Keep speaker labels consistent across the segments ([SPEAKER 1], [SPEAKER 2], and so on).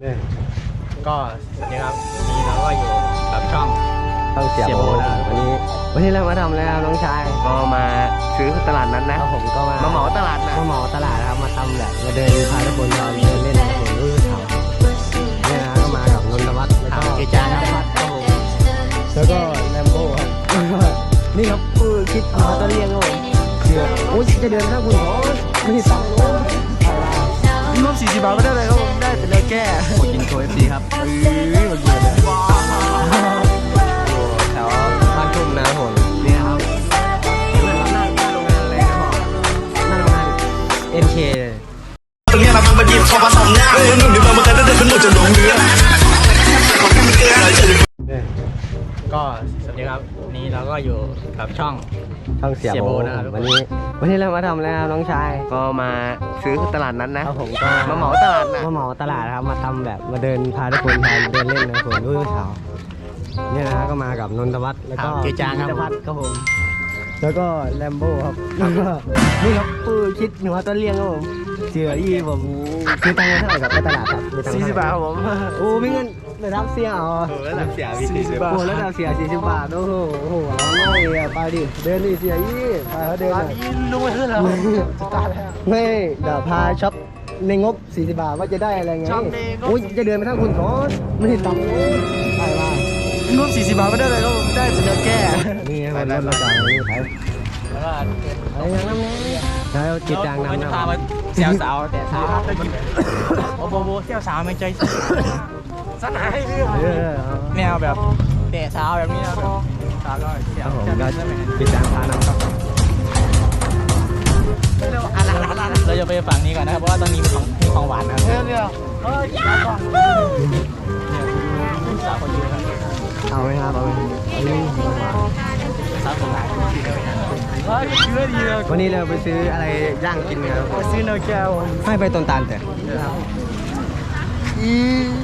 [SPEAKER 1] เนี่ย
[SPEAKER 2] ก็สวัสดีครับวันนี้เราก็อยู่กับช่อง
[SPEAKER 1] ต้องเสีย
[SPEAKER 2] เสีย
[SPEAKER 1] โบ
[SPEAKER 2] โบ
[SPEAKER 1] นะ
[SPEAKER 2] นะครับ
[SPEAKER 1] วันนี้ วันนี้เรามาทำอะไรครับน้องชาย
[SPEAKER 3] ก็มาซื้อตลาดนั้น
[SPEAKER 1] แล้
[SPEAKER 3] นะ
[SPEAKER 1] วผมก็มา
[SPEAKER 3] มาเหมาตลาดนะ
[SPEAKER 1] มาเหมาตลาดนะครับมาทำแบบมาเดินพาทุกคนมาเดินเล่นนะครับผมรู้ข่าวเนี่ยนะก็มากับนนทวัฒน์แล้วก็
[SPEAKER 2] เจจานครับ
[SPEAKER 1] ครับผมแล้วก็แลมโบ้ครับนี่ครับคือคิดมาตะเลียงครับผมเชื่อโอ้ยจะเดินถ้าคุณขอไม่ได้ตังค์เลย
[SPEAKER 2] รวม40บาทก็ได้เลยครับผมได้ แต่เลือกแก้
[SPEAKER 3] โคกินโชว์เอฟซีครับ
[SPEAKER 1] เอ้ยมันเบื่อเลยแถวบ้านทุ่มนะครับผมนี่นะครับหน้าหน้าโรงงานอะไรนะครับหน้าโรงงาน NK เลย
[SPEAKER 4] ตรงเนี้ยมาทำมาหยิบเข้ามาทำหน้าเฮ้ยหนุ่มดีมาเมื่อกี้ได้ขึ้นหมดจะลงเรือ
[SPEAKER 2] ก็สวัสดีครับวันนี้เราก็อยู่กับช่อง
[SPEAKER 1] ช่องเสีย
[SPEAKER 2] เสีย
[SPEAKER 1] โบ
[SPEAKER 2] โบ
[SPEAKER 1] นะ
[SPEAKER 2] นะ
[SPEAKER 1] ค
[SPEAKER 2] ครั
[SPEAKER 1] รับบวันนี้ วันนี้เรามาทำอะไรครับน้องชาย
[SPEAKER 3] ก็มาซื้อตลาดนั้นนะครับ
[SPEAKER 1] ผมก็
[SPEAKER 3] มาเหมาตลาดนะ
[SPEAKER 1] มาเหมาตลาดครับมาทำแบบมาเดินพาทุกคนพาเดินเล่นนะครับผมด้วยเช้าเนี่ยนะฮะก็มากับนนทวัฒน์แล้วก็
[SPEAKER 2] ครับเจจางครับ
[SPEAKER 1] พิพัฒน์ครับผม แล้วก็แลมโบ้ครับแล้วก็นี่ครับปื้อคิดหนูว่าต้นเลี้ยงครับผมเสืออีผมซื้อตังค์มาเท่าไหร่กับไปตลาดครับมีตังค์
[SPEAKER 2] 40
[SPEAKER 1] เท่ไห
[SPEAKER 2] บาทครับผม
[SPEAKER 1] โอ้ไม่เงิน ระดับเสียเอา
[SPEAKER 3] แล้วหลังเสียวิธี
[SPEAKER 2] 40บาท
[SPEAKER 1] โอ้แล้วดาวเสีย40บบาท โอ้โหโอ้โหร้องไห้เลยอะไปดิ เดินดิเสียยี่ไปเขาเดิน
[SPEAKER 2] ตอน
[SPEAKER 1] อะ
[SPEAKER 2] นี้ลุงไม่ขึ้นแล้วจะตายแล้ว
[SPEAKER 1] ไม่เดี๋ยวพาช็อปในงบ 40 บาทว่าจะได้อะไรไง
[SPEAKER 2] ช็อปในงบ
[SPEAKER 1] โอ้ยจะเดินไปทางคุณคอนไม่ได้ตังค์ไปมาร
[SPEAKER 2] วม40 บาทก็ได้เลยครับผมได้แต่เลือแก้
[SPEAKER 1] นี่ครับรถเราจ่ายนี่ไป
[SPEAKER 2] แล้วก็
[SPEAKER 1] ไปยังน้ำแน่แล้วจิตจางนำ
[SPEAKER 2] จะ
[SPEAKER 1] นะ
[SPEAKER 2] พามาเซลสาวแต่สาวโอ้โหโบเซลสาวไม่ใจ สนายเรื่อง
[SPEAKER 1] เออเอา
[SPEAKER 2] แนวแบบแต่สาวแบบนี้นะแบบสาวก็เสี
[SPEAKER 1] ค
[SPEAKER 2] ย
[SPEAKER 1] รับผม
[SPEAKER 2] จะ
[SPEAKER 1] ก็
[SPEAKER 2] ได้ไหม
[SPEAKER 1] จิตจางพาน้ำครับ
[SPEAKER 2] เราจะไปฝั่งนี้ก่อนนะครับ เพราะว่าตอนนี้มีของมีของหวานนะครับเดี๋ยวเฮ้ยยาก่อนสาวคนยืนครับ
[SPEAKER 1] เอาไหมครับเอาไหมเอาเลย
[SPEAKER 2] สาวคนไหนเฮ้ยเชื่อดีเลย
[SPEAKER 1] วันนี้เราไปซื้ออะไรย่างกินครับ
[SPEAKER 2] ไปซื้อเนยแก้ว
[SPEAKER 1] ให้ไปต้นตาลแต่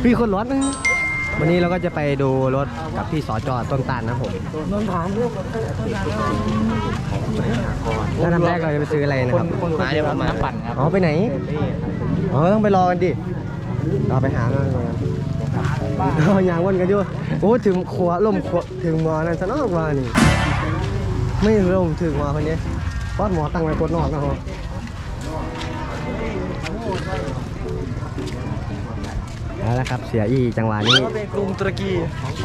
[SPEAKER 1] พี่คนรถนะวันนี้เราก็จะไปดูรถกับพี่สอจอต้นตาลนะผม
[SPEAKER 2] นนทานลูก
[SPEAKER 1] แล้วทำแรกเราจะไปซื้ออะไรนะ
[SPEAKER 2] ค
[SPEAKER 1] คนรับ
[SPEAKER 2] คนมาเดี๋ยวผมมาปั่นครับ
[SPEAKER 1] อ๋อไปไหนอ๋อต้องไปรอกันดิเราไปหากันก่อนเราอย่างวนกันอยู่โอ้ถึงขัวล่มขัวถึงหมอนั่นสนอกว่านี่ไม่ล่มถึงหมอคนนี้ปอดหมอตั้งไว้กดนอกนะฮะ เอาละครับเสียอีจังหวะนี้
[SPEAKER 2] เป็นกรุงตุรกี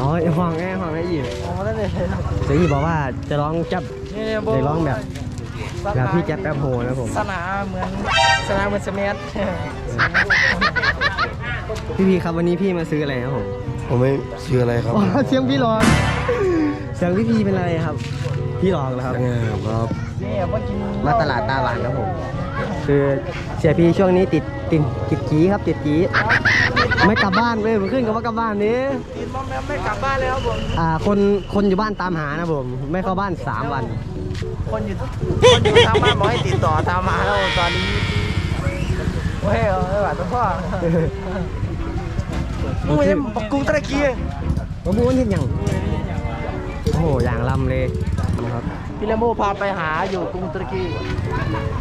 [SPEAKER 1] อ๋อไอ้ฟังแง่ฟังแง่อี
[SPEAKER 2] อ๋อนั่นเอง
[SPEAKER 1] เสียอีบอกว่าจะร้องจับ
[SPEAKER 2] นี่
[SPEAKER 1] จะร้องแบบแบบพี่แจ๊บแป๊บโฮนะผม
[SPEAKER 2] สนามเหมือนสนามเหมือนสมัย
[SPEAKER 1] พี่พีครับวันนี้พี่มาซื้ออะไรครับผม
[SPEAKER 4] ผมไม่ชื่ออะไรครับ
[SPEAKER 1] อ๋อเสียงพี่หลอกเสียงพี่พีเป็นอะไรครับ พี่หลอกเหรอครับ
[SPEAKER 4] ยังไงครับ
[SPEAKER 2] นี่เมื่อกี้
[SPEAKER 1] มาตลาดตาหวานครับผม คือเสียพีช่วงนี้ติดติดติดจีครับติดจีไม่กลับบ้านเลยมันขึ้นกับว่ากลับบ้านนี้
[SPEAKER 2] ตีนบอมแมมไม่กลับบ้านแล้วครับผม
[SPEAKER 1] อ่าคนคนอยู่บ้านตามหานะผมไม่เข้าบ้าน3วัน
[SPEAKER 2] คนอยู่คนอยู่ทางบ้านบอกให้ติดต่อตามมาแล้วตอนนี้โอ้ยเออแบบพ่อมึงไม่ใช่กรุงตุรกี
[SPEAKER 1] ผมพูดว่าทิศยังโอ้โหอย่างลำเลยนะครับ
[SPEAKER 2] พี่เลโมพาไปหาอยู่กรุงตุรกี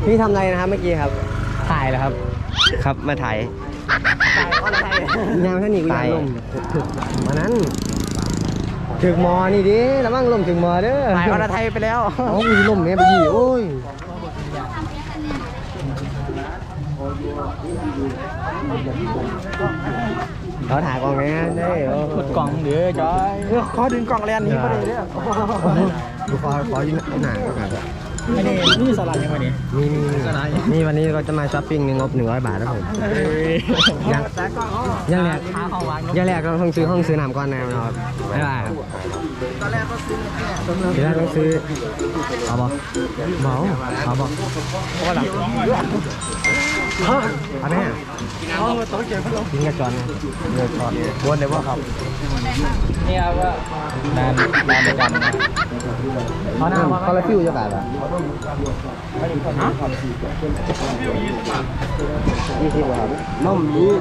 [SPEAKER 1] พี่ทำอะไรนะครับเมื่อกี้ครับ ถ่ายเหรอครับ
[SPEAKER 3] ครับมาถ่าย
[SPEAKER 2] ตายอะไร
[SPEAKER 1] ยางเท่านี้กูยางลมถึกมานั้นถึกหมอนี่ดิระวังลมถึงหมอเด้อ
[SPEAKER 2] ตายอรไทยไปแล้ว
[SPEAKER 1] เอามีลมเนี่ยไปยี่โอ้ยเราถ่ายกองไงได้เออ
[SPEAKER 2] ขุดกล่องเดี๋ยวจอยเขาดึงกล่องแลนนี้มาเลยเนี่ย
[SPEAKER 1] ดูขอขอยืนหนาก่อน
[SPEAKER 2] ไม่ได้นี่สลัดยังไงนี่
[SPEAKER 1] มีมีมีวันนี้เราจะมาช้อปปิ้งในงบ 100 บาทนะผมยังยังแรก
[SPEAKER 2] ค้าของวาง
[SPEAKER 1] ยังแรกเราต้องซื้อห้องซื้อน้ำก่อนนะครับไม่ได้ครับ
[SPEAKER 2] ตอนแรกก็ซื้อเนี่ย
[SPEAKER 1] เดี๋ยวเราต้องซื้อเอาบ่เมาเอาบ่
[SPEAKER 2] เพราะว่าหลัง
[SPEAKER 1] เอาแน่
[SPEAKER 2] เขาต้องเก็บพัดลม
[SPEAKER 1] กินกระจอนนะเนื้อจอนวนเลยว่าครับ
[SPEAKER 2] เนี่ยว่าแบรนด์แบรนด์เดียวกัน
[SPEAKER 1] เขาหน้าคอลลาฟิวจะแบบอะยี่สิบครับนมยี่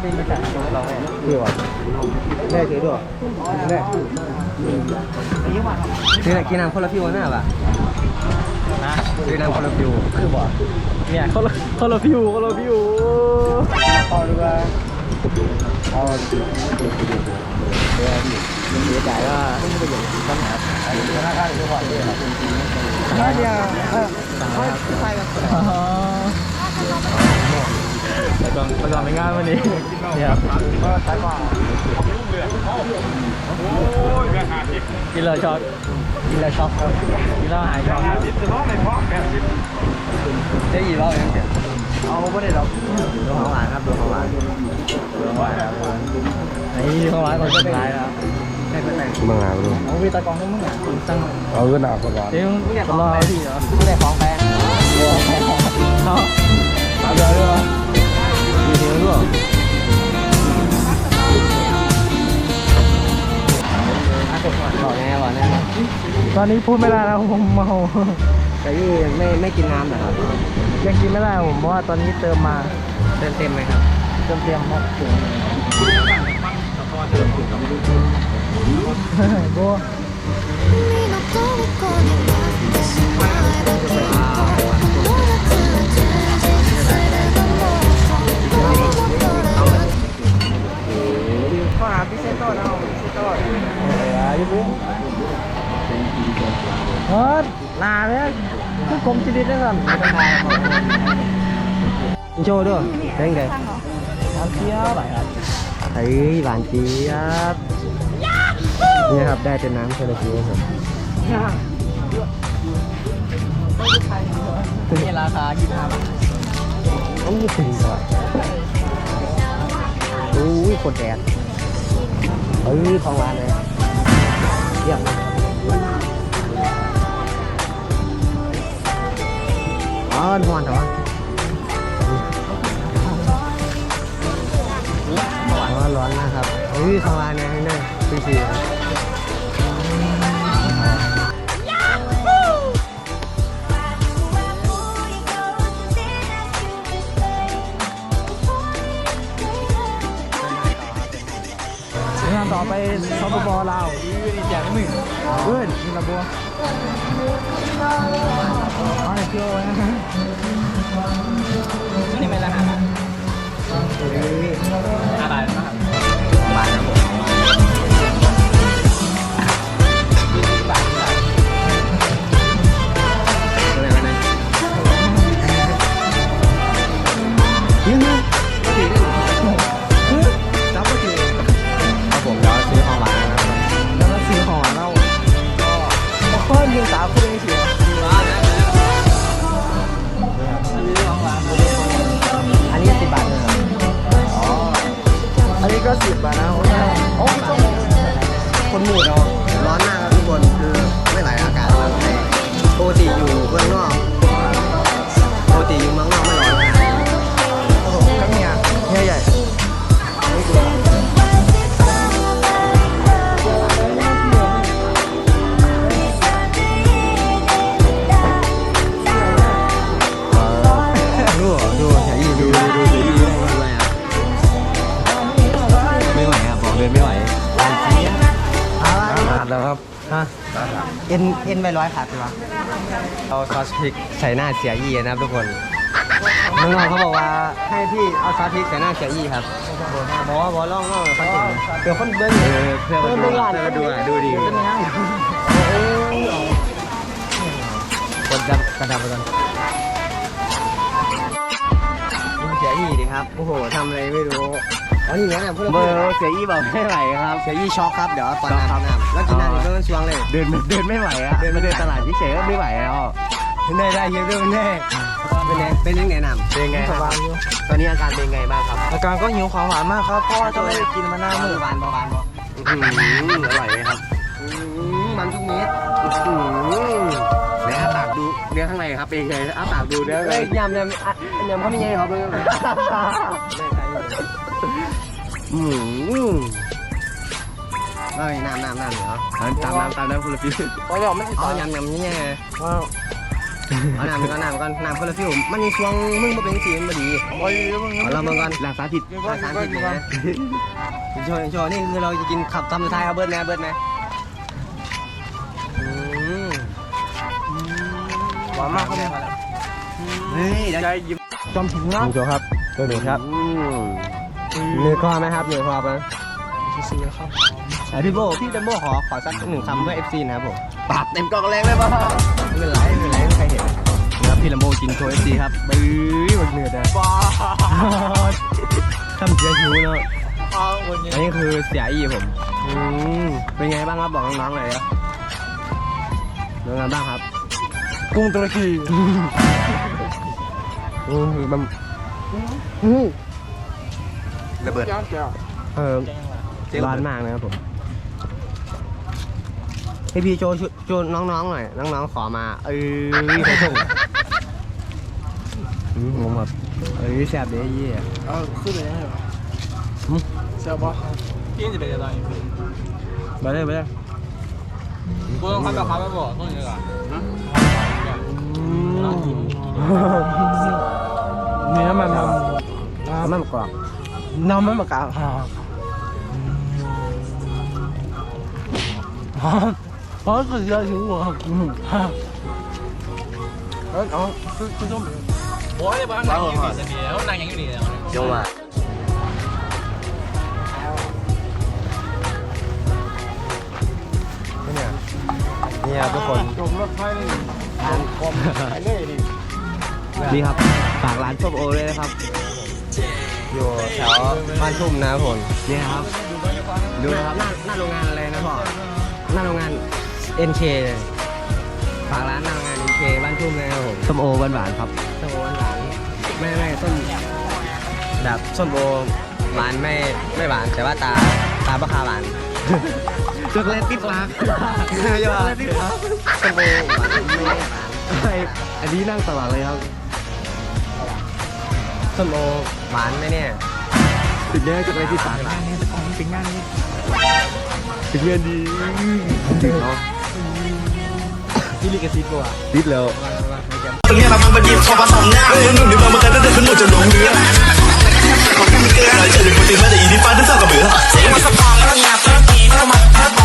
[SPEAKER 2] เป็นมาจากเราเอง
[SPEAKER 1] สิบอะได้ซื้อด้วยได้
[SPEAKER 2] อายุมาครับ
[SPEAKER 1] ซื้อไหนกินน้ำคอลลาฟิวหน้าป่ะ
[SPEAKER 2] นะ
[SPEAKER 1] ซื้อน้ำคอลลาฟิวคือบ่
[SPEAKER 2] เนี่ยเขาเขาเราพิวเขาเราพิวต่อดีกว่าเสียใจว่าไม่ได้ประโยชน์ปัญหาธนาคารทุกคนด้วยครับน่าจะเออใช่ครับแต่ก่อนแต่ก่อนเป็นงานวันนี้เนี่ยก็ใช้ก่อนกินเลยช็อตกินเลยช็อตครับกินแล้วหายช็อต ได้ยี่รอบยังเสียเอาไม่ได้หรอกดูของหวานครับดูของหวานดูของหวานครับนี่ของหวานคนสุดท้ายแล้วใช่เป็นไง
[SPEAKER 1] มึงหาดู
[SPEAKER 2] เอาวีตากองให้มึงอะตั้ง
[SPEAKER 1] เอาเงินหนาคนร้อน
[SPEAKER 2] เดี๋ยวมึงอยากรอที่เหรอมึงได้ของแพงเอาเอาเดี๋ยวด้วยมีเสียงด้วยขอแน่ก่อนแน่ตอนนี้พูดไม่ได้แล้วผมเมา
[SPEAKER 1] แต่ยี่ไม่ไม่กินน้ำเหรอครับ
[SPEAKER 2] ยังกินไม่ได้ผมเพราะว่าตอนนี้เติมมา
[SPEAKER 1] เต็มเต็มไหมครับ
[SPEAKER 2] เติมเตรียมครับถึงโบ คือกรมชีวิตได้ก่อนไม่ต้องทาย
[SPEAKER 1] โชว์ด้วยเร่งเลย
[SPEAKER 2] น้ำเที่ยวไหลครับ
[SPEAKER 1] เฮ้ยหวานเจี๊ยบนี่ครับได้เป็นน้ำเชลซีครับ
[SPEAKER 2] นี่ราคากี่พัน
[SPEAKER 1] ต้องมีถึงก่อนอุ้ยกดแดดเฮ้ยของร้านเลยเยี่ยมเลย อ๋อทอนทอร้อนร้อนนะครับเฮ้ยของานเนี่ยให้แน่ฟรีๆ
[SPEAKER 2] ไปซอฟต์บอลลาวดีแจกหนึ่งเพื่อนมีระบัวเอาในเที่ยวนะนี่ไม่ละห้าบาทห้าบาทนะครับ
[SPEAKER 1] บาทนะผม
[SPEAKER 2] บ แล้วค
[SPEAKER 1] รั
[SPEAKER 2] บ
[SPEAKER 1] ฮะเอ็นเอ็นไปร้อยขาดใช่ปะเอาซอสพริกใส่หน้าเสียอีนะครับทุกคนน้องๆเขาบอกว่าให้พี่เอาซอสพริกใส่หน้าเสียอีครับบอกว่าบอลล่องล่องเขาเก่งเดี๋ยวคนเบิ้ลเออเพื่อนมาดูเพื่อนมาดูอะดูดีคนจับกระดับไปก่อน โอ้โหทำอะไรไม่รู้ อ๋อนี่ไงเนี่ยพูด
[SPEAKER 3] เบอร์เสียอี้บอกไม่ไหวครับ
[SPEAKER 1] เสียอีช็อกครับ เดี๋ยวตอนน้ำน้ำแล้วกินน้ำอีกเพื่อนชวงเลย
[SPEAKER 3] เดินเดินไม่ไหวอะเดินมาเดินตลาดเฉยๆก็ไม่ไหวแล้ว
[SPEAKER 1] เป็นไงได้เยอะด้วยเป็นไงเป็นไงเป็นยังไงนำ
[SPEAKER 3] เป็นไงค
[SPEAKER 2] ส
[SPEAKER 3] รับ
[SPEAKER 2] บายอยู่
[SPEAKER 3] ตอนนี้อาการเป็นไงบ้างครับ
[SPEAKER 2] อาการก็หิวของหวานมากครับ เพราะว่าจะไม่ได้กินมาหน้ามือ
[SPEAKER 1] หวานบ่หวานบ่
[SPEAKER 3] อื้อหืออร่อยไหมครับ
[SPEAKER 1] มันทุกเม็ด
[SPEAKER 3] ดูเนื้อข้างในครับเป็นไงอ้าปากดูเนื้อข้างใน
[SPEAKER 1] เอ้ยยำยำอะยำเขาไม่ใช่เขาเป็น
[SPEAKER 3] อืม
[SPEAKER 1] เอ้ยน้ำน้ำน้ำเหรอ
[SPEAKER 3] อันตามน้ำตามน้ำคุณละพี่
[SPEAKER 2] โอ้ยบอกไม่ติด
[SPEAKER 1] เอา
[SPEAKER 2] ต่อยำ
[SPEAKER 1] ยำนี่ไง
[SPEAKER 2] ว้าว
[SPEAKER 1] เอาน้ำก่อนน้ำก่อนน้ำคนละฟิวมันมีช่วงมึงมาเป็นสีมันบ่ดี
[SPEAKER 2] โอ้ยมึง
[SPEAKER 1] เอาเราเบิ่งก่อน
[SPEAKER 3] หลักสาธิต
[SPEAKER 2] มึงก็มึงก็มึงก็
[SPEAKER 1] โชว์โชว์นี่คือเราจะกินขับทำสุดท้ายเอาเบิร์ดนะเบิร์ดนะ
[SPEAKER 2] หวานมากครับ
[SPEAKER 1] เฮ้ยเดี๋ยว
[SPEAKER 2] ใจยิ้มจอมถึงนะ
[SPEAKER 1] โชว์ครับตัวหนึ่งครับ
[SPEAKER 3] อืม
[SPEAKER 1] เหนื่อยคอไหมครับเหนื่อยคอไหมอะพี่โบพี่เดมโบขอขอสักหนึ่งคำเพื่อ FC นะครับผม
[SPEAKER 3] ปากเต็มกล่องแรงเลยป่ะ
[SPEAKER 1] ไม่เป็นไรไม่เป็นไรไม่มีใครเห็นนะครับพี่ลัมโบกินโชว์ FC ครับบื้อมันเหนื่อยแต่
[SPEAKER 3] บ้า
[SPEAKER 1] ทำเสียหิวเนาะอันนี้คือเสียอีผมอืมเป็นไงบ้างครับบอกน้องๆหน่อยครับเป็นไงบ้างครับ
[SPEAKER 2] กุ้งตุรกี
[SPEAKER 1] อืมมันอืม
[SPEAKER 3] ระเบิด
[SPEAKER 1] เออร้อนมากนะครับผมให้พี่โจช่วยโจน้องๆหน่อยน้องๆขอมาเอ้ยใส่ถุงอืมผมแบบเอ้ยแซ่บเด้เยี่ย
[SPEAKER 2] เออขึ้นเลยนะเหรอ
[SPEAKER 1] หืม
[SPEAKER 2] เชียวปะกินจะเป็นยังไง
[SPEAKER 1] มาเลยมาเลย
[SPEAKER 2] กูต้องทำแบบเขาไปบอกต้องอย่างนี้ก่อน เนื้อมัน
[SPEAKER 1] มันกรอบ
[SPEAKER 2] น้ำมันมะกาวอ๋อสุดยอดถึงหัวเอออ๋อคือคือต้มโอ้ยบ้านไหนอยู่นี่จะมีแล้วนางยังอยู่นี่เลย
[SPEAKER 3] เดี๋ยวมา
[SPEAKER 1] เนี่ยเนี่ยทุกคน
[SPEAKER 2] จมรถไฟ เลยกลมไปเลยดิ
[SPEAKER 1] นี่ครับฝากร้านส้มโอเลยนะครับ อยู่แถวบ้านทุ่มนะครับผมนี่นะครับ ดูนะครับหน้าหน้าโรงงานอะไรนะพ่อหน้าโรงงาน NK เลยฝากร้านหน้าโรงงาน NK บ้านทุ่มนะครับผมส้มโอหวานหวานๆครับส้มโอหวานหวานๆไม่ไม่ส้มแบบส้มโอหวานไม่ไม่หวานแต่ว่าตาตาปลาคาหวาน ช็อกโกแลติดปากช็อกโกแติดปากสโมไม่อันนี้นั่งตลาดเลยครับสโมหวานไหมเนี่ยถึงแม้จะไปที่สากหลาน
[SPEAKER 2] ถึงงานนี้
[SPEAKER 1] ถึงงานดีถึงเนาะ
[SPEAKER 2] ที่ลิกซิตกว่า
[SPEAKER 1] ติดแล้ว
[SPEAKER 4] ตรงนี้เรามัเบันยิบชอบผสมหน้าเรื่งหนุ่มบางประการได้แต่ฉันหมดจะหลงเนื้อขอแค่ไม่เกินหน่อยจะอินดี้ฟ้าที่เศร้ากับเบื่อเสียงมาสตาร์แล้วงับ